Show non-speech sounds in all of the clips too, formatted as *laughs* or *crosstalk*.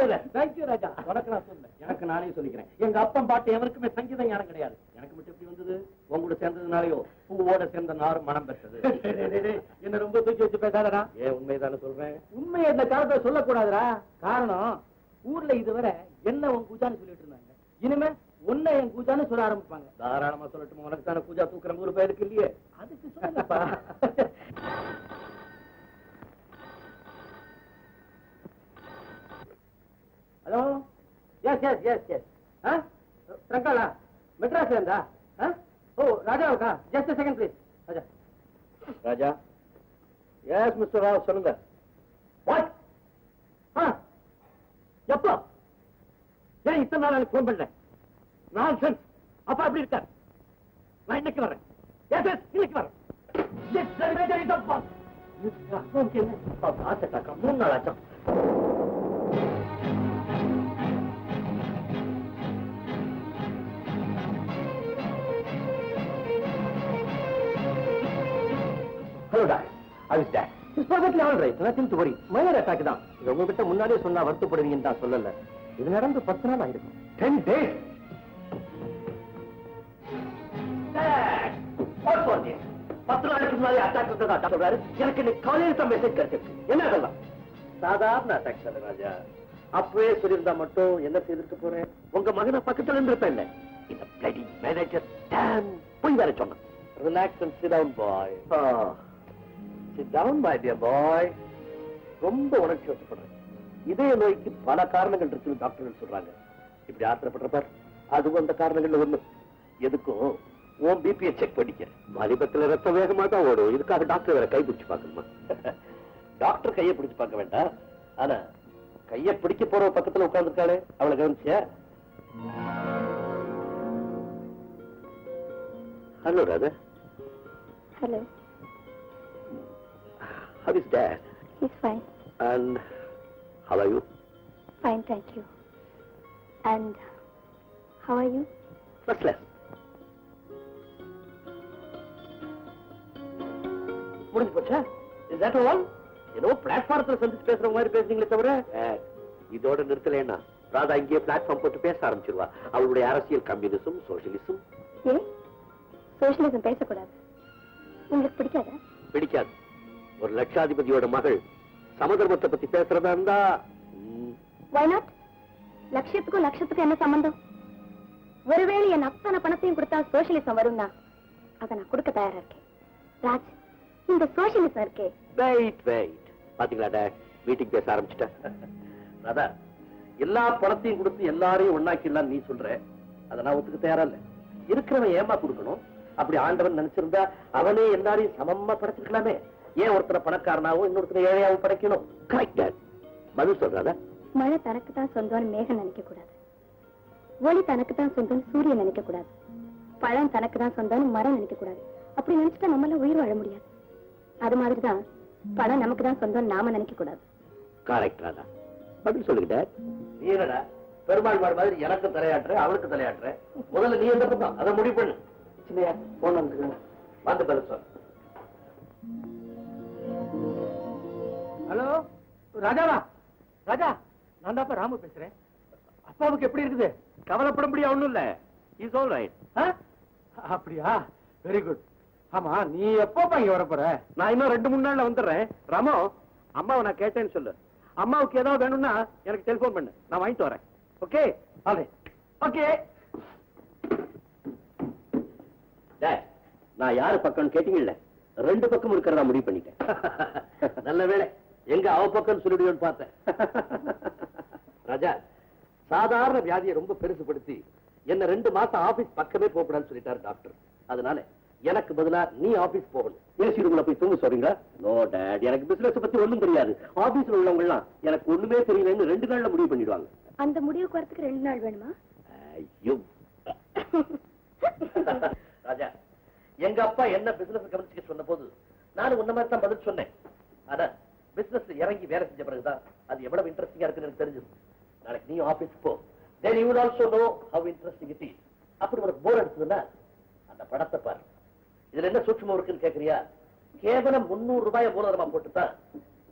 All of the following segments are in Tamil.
பரவாயில்ல தேங்க்யூ ராஜா. உனக்கு நான் சொன்னேன் எனக்கு நானே சொல்லிக்கிறேன். எங்க அப்பன் பாட்டு எவருக்குமே சங்கீதம் ஞானம் கிடையாது. எனக்கு மட்டும் எப்படி வந்தது? உங்களோட சேர்ந்ததுனாலயோ? பூவோட சேர்ந்த நாரும் மனம் பெற்றது. *laughs* என்ன ரொம்ப தூக்கி வச்சு பேசாதடா. ஏன் உண்மைதானே சொல்றேன்? உண்மையை இந்த காலத்துல சொல்லக்கூடாதுடா. காரணம் ஊர்ல இதுவரை என்ன உன் பூஜான்னு சொல்லிட்டு இருந்தாங்க. இனிமே உன்னை என் பூஜான்னு சொல்ல ஆரம்பிப்பாங்க. தாராளமா சொல்லட்டும்? உனக்கு தானே பூஜா தூக்குற ஊர் பேருக்கு இல்லையே? அதுக்கு சொல்லுங்கப்பா. *laughs* Hello? Yes yes yes yes ஆ? ட்ரங்காலா மெட்ராஸ்ல இருந்தா? ஓ ராஜாவுக்கா? Just second please Raja. Raja. Yes mister Rao சொல்லுங்க. வாட் ஆ. எப்போ? ஏன் இத்தனை நாள் எனக்கு ஃபோன் பண்ணேன் நான் சென்ஸ் அப்பா எப்படி இருக்கார்? நான் இன்னைக்கு வரேன் எஸ் எஸ் இன்னைக்கு வரேன் எஸ் சரி சரி தப்பா அப்பாவுக்கு என்ன? அப்பா பார்த்துட்டாக்கா மூணு நாள் ஆச்சா? Doc it's perfectly all right nothing to worry minor attack தான். இது உங்ககிட்ட முன்னாடியே சொன்னா வருத்தப்படுவீங்கன்னு தான் சொல்லல. இது நடந்து பத்து நாள் ஆயிருக்கும் டென் டேஸ் பத்து நாளைக்கு முன்னாடி அட்டாக் வந்ததா? சொல்றாரு. எனக்கு இன்னைக்கு காலையில தான் மெசேஜ் கிடைச்சிருக்கு என்ன அதெல்லாம் சாதாரண அட்டாக் சார் ராஜா. அப்பவே சொல்லியிருந்தா மட்டும் என்ன செய்திருக்க போறேன்? உங்க மகனை பக்கத்துல இருந்திருப்பேன் இந்த பிளடி மேனேஜர் போய் வேற சொன்னான். Relax and sit down boy sit down my dear boy ரொம்ப உணர்ச்சி வசப்படுறேன். இதய நோய்க்கு பல காரணங்கள் இருக்குன்னு டாக்டர்கள் சொல்றாங்க. இப்படி ஆத்திரப்படுறப்பார் அதுவும் அந்த காரணங்கள்ல ஒண்ணு. எதுக்கும்? உன் பிபியை செக் பண்ணிக்க. வாலிபத்துல ரத்த வேகமா தான் ஓடும். இதுக்காக டாக்டர் வேற கை பிடிச்சு பார்க்கணுமா? *laughs* டாக்டர் கையை பிடிச்சு பார்க்க வேண்டாம். ஆனா கையை பிடிக்க போற பக்கத்துல உட்கார்ந்துருக்காளே அவளை கவனிச்சியா? Hello Radha. Hello. How is dad? He's fine. And how are you? Fine, thank you. And how are you? First class. முடிஞ்சு போச்சா இஸ் தட் ஆல் ஏதோ பிளாட்ஃபாரத்துல சந்திச்சு பேசுற மாதிரி பேசுறீங்களே தவிர இதோட நிறுத்தலைன்னா ராதா இங்கேயே பிளாட்ஃபார்ம் போட்டு பேச ஆரம்பிச்சிருவா அவளுடைய அரசியல் கம்யூனிசம் சோசியலிசம் ஏ சோஷியலிசம் பேசக்கூடாது உங்களுக்கு பிடிக்காதா பிடிக்காது ஒரு லட்சாதிபதியோட மகள் சமதர்மத்தை பத்தி பேசுறதா இருந்தா? லட்சியத்துக்கும் லட்சத்துக்கும் என்ன சம்பந்தம்? ஒருவேளை என் அத்தனை பணத்தையும் கொடுத்தா சோஷியலிசம் வரும்னா அதை நான் கொடுக்க தயாரா இருக்கேன். ராஜ் இந்த சோஷியலிசம் இருக்கே. வெயிட் வெயிட் பாத்தீங்களா டேட் மீட்டிங் பேச ஆரம்பிச்சிட்டேன் *laughs* ராதா எல்லா பணத்தையும் கொடுத்து எல்லாரையும் ஒண்ணாக்கிடலாம் நீ சொல்ற. அதை நான் ஒத்துக்க தயாரா இல்ல. இருக்கிறவன் ஏமா கொடுக்கணும்? அப்படி ஆண்டவன் நினைச்சிருந்தா அவனே எல்லாரையும் சமமா படைச்சிருக்கலாமே ஏன் ஒருத்தரை பணக்காரனாவும் இன்னொருத்தரை ஏழையாவும் படைக்கணும்? கரெக்ட் பதில் சொல்றாதா மழை தனக்கு தான் சொந்தம்னு மேகம் நினைக்க கூடாது ஒளி தனக்கு தான் சொந்தம் சூரியன் நினைக்க கூடாது பழம் தனக்கு தான் சொந்தம்னு மரம் நினைக்க கூடாது அப்படி நினைச்சிட்டா நம்மளால உயிர் வாழ முடியாது. அது மாதிரி தான் பழம் நமக்கு தான் சொந்தம் நாம நினைக்க கூடாது கரெக்ட் ராதா. பதில் சொல்லுங்க நீரடா பெருமாள் மாடு மாதிரி எனக்கு தலையாட்டுற அவளுக்கு தலையாட்டுற? முதல்ல நீ எந்த பக்கம் அதை முடிவு பண்ணு. சின்னையா போன் வந்து பதில் சொல் ஹலோ ராஜாவா? ராஜா நான் தான் ராமு பேசுறேன். அப்பாவுக்கு எப்படி இருக்குது? கவலைப்பட முடியாது ஒண்ணும் இல்ல. Is all right? அப்படியா? வெரி குட் ஆமா நீ எப்போப்பா இங்க வரப் போற நான் இன்னும் ரெண்டு மூணு நாள்ல வந்துடுறேன். ராமோ அம்மாவை நான் கேட்டேன்னு சொல்லு. அம்மாவுக்கு ஏதாவது வேணும்னா எனக்கு டெலிபோன் பண்ணு. நான் வாங்கிட்டு வரேன். ஓகே அதே ஓகே நான் யாரு பக்கம்னு கேட்டீங்கல்ல? ரெண்டு பக்கம் இருக்கிறதா முடிவு பண்ணிட்டேன். *laughs* நல்ல வேளை. எங்க அவ பக்கம் சொல்லிடுவேன்னு பார்த்தேன். ராஜா சாதாரண வியாதியை ரொம்ப பெருசுபடுத்தி என்ன ரெண்டு மாசம் ஆபீஸ் பக்கமே போகக்கூடாதுன்னு சொல்லிட்டாரு டாக்டர். அதனால எனக்கு பதிலா நீ ஆபீஸ் போகணும். ஏசி ரூம்ல போய் தூங்க சொல்றீங்களா? நோ டேட் எனக்கு பிசினஸ் பத்தி ஒண்ணும் தெரியாது. ஆபீஸ்ல உள்ளவங்க எல்லாம் எனக்கு ஒண்ணுமே தெரியலன்னு ரெண்டு நாள்ல முடிவு பண்ணிடுவாங்க. அந்த முடிவுக்கு வரத்துக்கு ரெண்டு நாள் வேணுமா? ஐயோ. ராஜா எங்க அப்பா என்ன பிசினஸ் கவனிச்சுக்க சொன்ன போது நானும் உன்ன மாதிரி தான் பதில் சொன்னேன். ஆனா பிசினஸ் இறங்கி வேலை செஞ்ச பிறகுதான் அது எவ்வளவு இன்ட்ரெஸ்டிங்கா இருக்குன்னு எனக்கு தெரிஞ்சது. நாளைக்கு நீ ஆபீஸ் போ. Then you will also know how interesting it is. அப்படி ஒரு போர் அடிச்சதுன்னா அந்த படத்தை பாரு. இதுல என்ன சூட்சமா இருக்குன்னு கேக்குறியா? கேவலம் முன்னூறு ரூபாய் மூலதனமா போட்டுதான்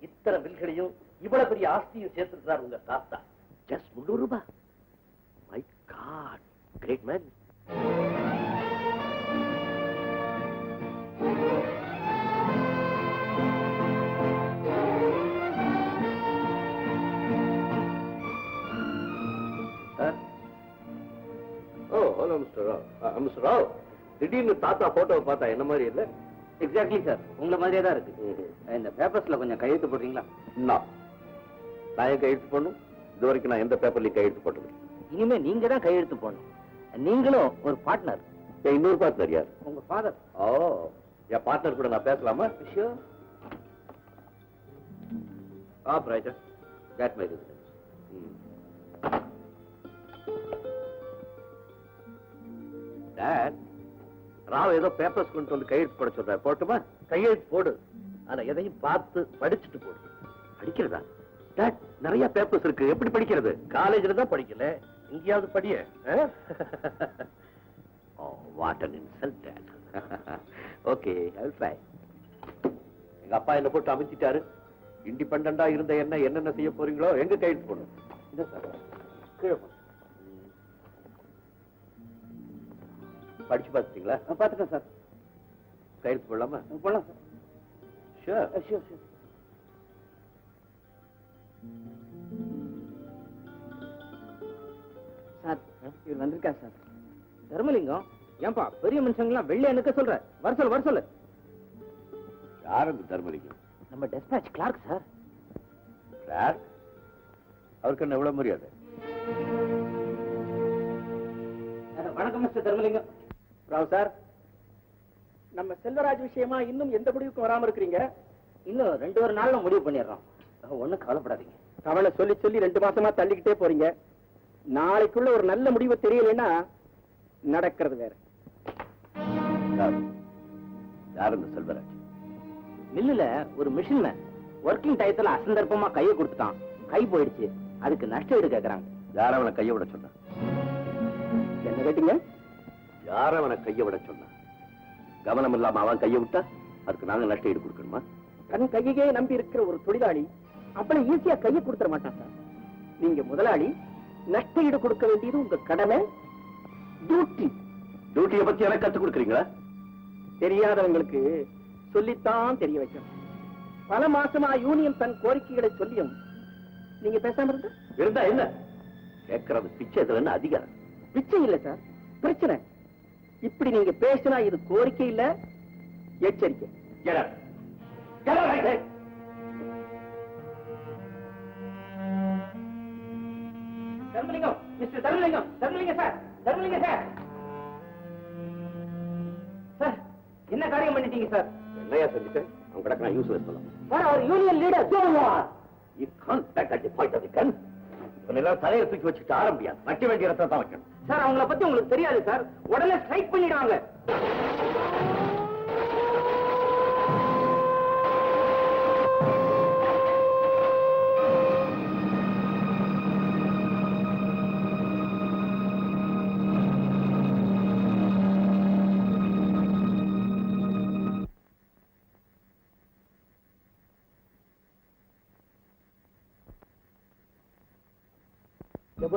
இத்தனை பில்களையும் இவ்வளவு பெரிய ஆஸ்தியும் சேர்த்துருக்கிறார் உங்க தாத்தா. ஜஸ்ட் முந்நூறு ரூபாய். My god great man mister Rao திடீர்னு தாத்தா போட்டோவை பார்த்தா என்ன மாதிரி இல்லை? எக்ஸாக்ட்லி சார் உங்களை மாதிரியே தான் இருக்கு. இந்த பேப்பர்ஸ்ல கொஞ்சம் கையெழுத்து போடுறீங்களா? நான் ஏன் கையெழுத்து பண்ணும் இது வரைக்கும் நான் எந்த பேப்பர்லையும் கையெழுத்து போட்டது இனிமே நீங்க தான் கையெழுத்து போடணும். நீங்களும் ஒரு பார்ட்னர் இன்னொரு பார்ட்னர் யார்? உங்க ஃபாதர் ஓ என் பார்ட்னர் கூட நான் பேசலாமா? விஷயம் ஆ பிரைட்டர் கேட் மை ராவ் ஏதோ பேப்பர்ஸ் கொண்டு வந்து கையெழுத்து போட சொல்ற போட்டுமா? கையெழுத்து போடு. ஆனா எதையும் பார்த்து படிச்சுட்டு போடு. படிக்கிறதா? டேட் நிறைய பேப்பர்ஸ் இருக்கு. எப்படி படிக்கிறது? காலேஜ்ல தான் படிக்கல. இங்கேயாவது படிய. ஓ what an insult okay I try எங்க அப்பா என்ன போட்டு அமைச்சிட்டாரு. இண்டிபெண்டா இருந்த என்ன என்னென்ன செய்ய போறீங்களோ எங்க கையெழுத்து போடணும்? கீழே போடு. ம். படிச்சு பார்த்துட்டீங்களா? பாத்துட்டேன் சார். கையெழுத்து போடலாமா போடலாம் சார். ஷியோர் ஷியோர் சார் இவர் வந்திருக்கார் சார். தர்மலிங்கம் ஏன்பா பெரிய மனுஷங்களாம் வெள்ளை எனக்கு சொல்ற? வர சொல்லு வர சொல்லு. யார் அந்த தர்மலிங்கம்? நம்ம டெஸ்பாச் கிளார்க் சார். சார் அவருக்கு என்ன எவ்வளவு மரியாதை? வணக்கம் மிஸ்டர் தர்மலிங்கம். ராவ் சார் நம்ம செல்வராஜ் விஷயமா இன்னும் எந்த முடிவுக்கும் வராம இருக்கிறீங்க? இன்னும் ரெண்டு ஒரு நாள்ல முடிவு பண்ணிடுறோம். ஒண்ணும் கவலைப்படாதீங்க. அவளை சொல்லி சொல்லி ரெண்டு மாசமா தள்ளிக்கிட்டே போறீங்க. நாளைக்குள்ள ஒரு நல்ல முடிவு தெரியலைன்னா நடக்கிறது வேற. யார்? அந்த செல்வராஜ்? மில்லுல ஒரு மிஷின் மேன் ஒர்க்கிங் டயத்துல அசந்தர்ப்பமா கையை கொடுத்துட்டான். கை போயிடுச்சு. அதுக்கு நஷ்ட ஈடு கேக்குறாங்க. யார் அவனை கையை விட சொன்னான்? என்ன கேட்டீங்க? யார் அவனை கையை விட சொன்னான் கவனம் இல்லாம அவன் கையை விட்டா அதுக்கு நாங்க நஷ்ட ஈடு கொடுக்கணுமா? தன் கையையே நம்பி இருக்கிற ஒரு தொழிலாளி அவ்வளவு ஈஸியா கையை கொடுத்துட மாட்டான் சார். நீங்க முதலாளி நஷ்ட ஈடு கொடுக்க வேண்டியது உங்க கடமை. டியூட்டி டியூட்டியை பத்தி எனக்கு கத்துக் கொடுக்குறீங்களா? தெரியாதவங்களுக்கு சொல்லித்தான் தெரிய வைக்கணும். பல மாசமா யூனியன் தன் கோரிக்கைகளை சொல்லியும் நீங்க பேசாம இருந்தா இருந்தா என்ன? கேட்கறது பிச்சை இதுல அதிகாரம்? பிச்சை இல்ல சார். பிரச்சனை. இப்படி நீங்க பேசினா இது கோரிக்கை இல்ல? எச்சரிக்கை. Dharmalingam mister Dharmalingam Dharmalingam sir Dharmalingam sir sir என்ன காரியம் பண்ணிட்டீங்க சார் என்னையா செஞ்சுட்டேன் அவன் கிடக்கு நான் யூஸ் பண்ணலாம் sir our union leader You can't back at the point of the gun. இவனெல்லாம் தலையை தூக்கி வச்சுட்டு ஆரம்பியாது வட்டி வேண்டிய இடத்துல தான் வைக்கணும். சார் அவங்கள பத்தி உங்களுக்கு தெரியாது சார். உடனே ஸ்ட்ரைக் பண்ணிடுவாங்க.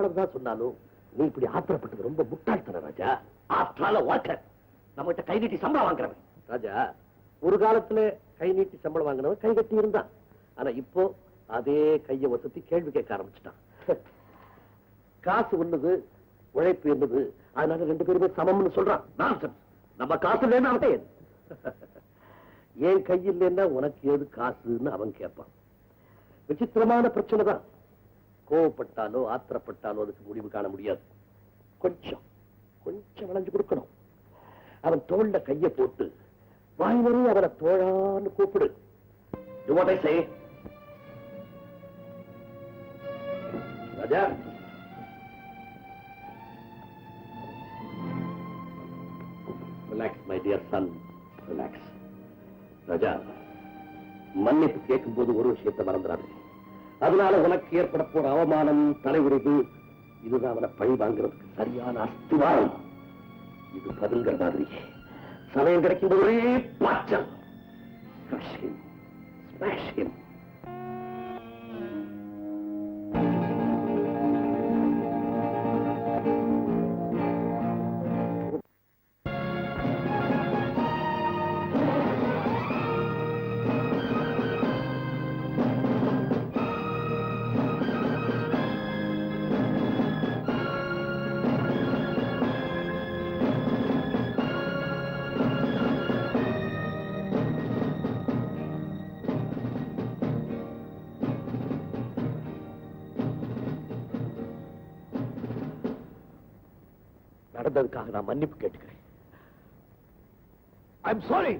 எவ்வளவுதான் சொன்னாலும் நீ இப்படி ஆத்திரப்பட்டது ரொம்ப முட்டாள்தனம் ராஜா. ஆற்றால வாக்க நம்மகிட்ட கை நீட்டி சம்பளம் வாங்குறவன். ராஜா ஒரு காலத்துல கை நீட்டி சம்பளம் வாங்கினவன் கை கட்டி இருந்தான். ஆனா இப்போ அதே கையை வசதி கேள்வி கேட்க ஆரம்பிச்சுட்டான். காசு ஒண்ணுது உழைப்பு என்னது அதனால ரெண்டு பேருமே சமம்னு சொல்றான். நம்ம காசு இல்லைன்னா அவன் என் கை இல்லைன்னா உனக்கு ஏது காசுன்னு அவன் கேட்பான். விசித்திரமான பிரச்சனை தான். கோவப்பட்டாலோ ஆத்திரப்பட்டாலோ அதுக்கு முடிவு காண முடியாது. கொஞ்சம் கொஞ்சம் வளைஞ்சு கொடுக்கணும். அவன் தோல்ல கைய போட்டு வாய் நிறைய அவனை தோழான்னு கூப்பிடு. Raja. Relax my dear son relax Raja மன்னிப்பு கேட்கும் போது ஒரு விஷயத்தை மறந்துடாது. அதனால உனக்கு ஏற்பட போற அவமானம் தலைவிரிவு இதுதான் அவனை பழி வாங்குறதுக்கு சரியான அஸ்திவாரம். இது பதில்கிற மாதிரி. சமயம் கிடைக்கும் ஒரே பாய்ச்சல். ஸ்மாஷ் நடந்ததுக்காக நான் மன்னிப்பு கேட்டுக்கிறேன். I am sorry